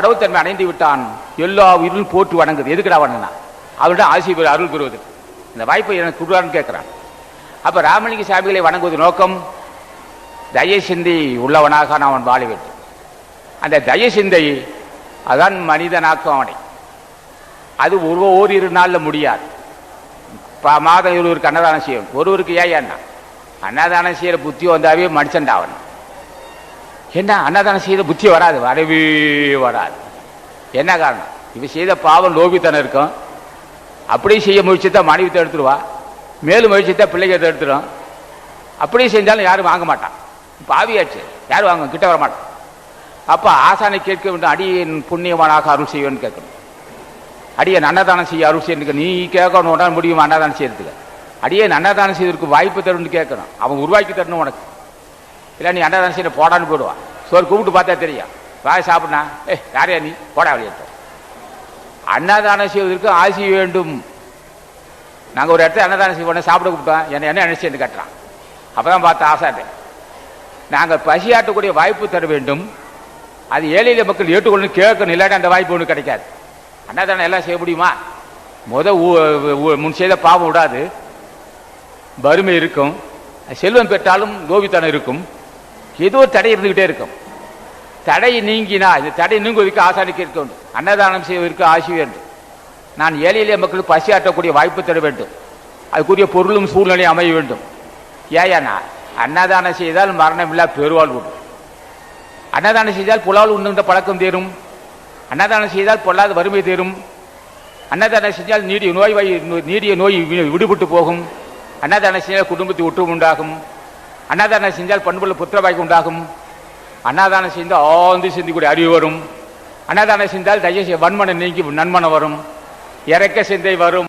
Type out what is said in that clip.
கடவுத்தன்மை அடைந்து விட்டான் எல்லா உயிரும் போட்டு வணங்குது. எதுக்குடா வணங்கினா? அவர்கிட்ட ஆசி பெறு- அருள் பெறுவது. இந்த வாய்ப்பை எனக்கு கொடுவான்னு கேட்கிறான் அப்போ ராமலிங்க சாமிகளை வணங்குவது நோக்கம் தய சிந்தை உள்ளவனாக அவன் வாழ வேண்டும். அந்த தய சிந்தை அதான் மனிதனாக்கும் அவனை அது ஒரு ஓரிரு நாளில் முடியாது. மாதம் இருவருக்கு அன்னதானம் செய்யணும். ஒருவருக்கு ஏன் என்ன அன்னதானம் செய்யற புத்தி வந்தாவே மனுஷன்டா அவன். என்ன அன்னதானம் செய்த புத்தி வராது வரவே வராது. என்ன காரணம்? இவ செய்த பாவம் லோபித்தனம் இருக்கும். அப்படியே செய்ய முயற்சித்தா மனைவி எடுத்துருவா. மேலும் முயற்சித்தா பிள்ளைங்க எடுத்துரும். அப்படியே செஞ்சாலும் யாரும் வாங்க மாட்டான் பாவியாச்சு. யாரும் வாங்க கிட்ட வர மாட்டான் அப்போ ஆசானை கேட்க வேண்டும். அடியின் புண்ணியமானாக அருள் செய்வேன்னு கேட்கணும். அடியன் அன்னதானம் செய்ய அருள் செய்யறதுக்கு நீ கேட்கணும் உடனே முடியும் அன்னதானம் செய்யறதுக்கு. அடியே அன்னதானம் செய்வதற்கு வாய்ப்பு தரும்னு கேட்கணும். அவன் உருவாக்கி தரணும் உனக்கு. இல்லை நீ அன்னதானம் செய்ய போடான்னு போடுவான் சோறு கூப்பிட்டு பார்த்தா தெரியும். வாய் சாப்பிட்னா ஏ யாரையா நீ? போடா வெளியே அன்னதானம் செய்வதற்கு ஆசி வேண்டும். நாங்கள் ஒரு இடத்துல அன்னதானம் செய்வோம் சாப்பிட கூப்பிட்டோம். என்ன என்ன நினைச்சு கட்டுறான். அப்பதான் பார்த்த ஆசாட்டேன் நாங்கள் பசியாட்டக்கூடிய வாய்ப்பு தர வேண்டும். அது ஏழையில மக்கள் ஏற்றுக்கொள்ளணும் கேட்கணும். இல்லாட்டி அந்த வாய்ப்பு ஒன்று கிடைக்காது. அன்னதானம் எல்லாம் செய்ய முடியுமா? முத ஊ- முன் செய்த பாவம் விடாது. வறுமை இருக்கும். செல்வம் பெற்றாலும் கோபித்தனம் இருக்கும். ஏதோ ஒரு தடை இருந்துகிட்டே இருக்கும். தடை நீங்கினா இந்த தடை நீங்குவதற்கு ஆசானிக்க கேட்க வேண்டும். அன்னதானம் செய்வதற்கு ஆசி வேண்டும். நான் ஏழை எளிய மக்களுக்கு பசி ஆற்றக்கூடிய வாய்ப்பு தர வேண்டும். அதுக்குரிய பொருளும் சூழ்நிலையும் அமைய வேண்டும். ஏயானா அன்னதானம் செய்தால் மரணமில்லா பெருவாள் உண்டு. அன்னதானம் செய்தால் புலால் உண்ணுகின்ற பழக்கம் தீரும். அன்னதானம் செய்தால் பொல்லாத வறுமை தீரும். அன்னதானம் செஞ்சால் நீடிய நோய் நீடிய நோய் விடுபட்டு போகும். அன்னதானம் செய்தால் குடும்பத்தை ஒற்றுமை உண்டாகும். அன்னதானம் செஞ்சால் பண்புள்ள புத்திரபாய்க்கு உண்டாகும். அன்னதானம் செய்தால் ஆழ்ந்து சிந்திக்கூடிய அறிவு வரும். அன்னதானம் செஞ்சால் தயவு வன்மனை நீங்கி நன்மனம் வரும். இறக்க சிந்தை வரும்.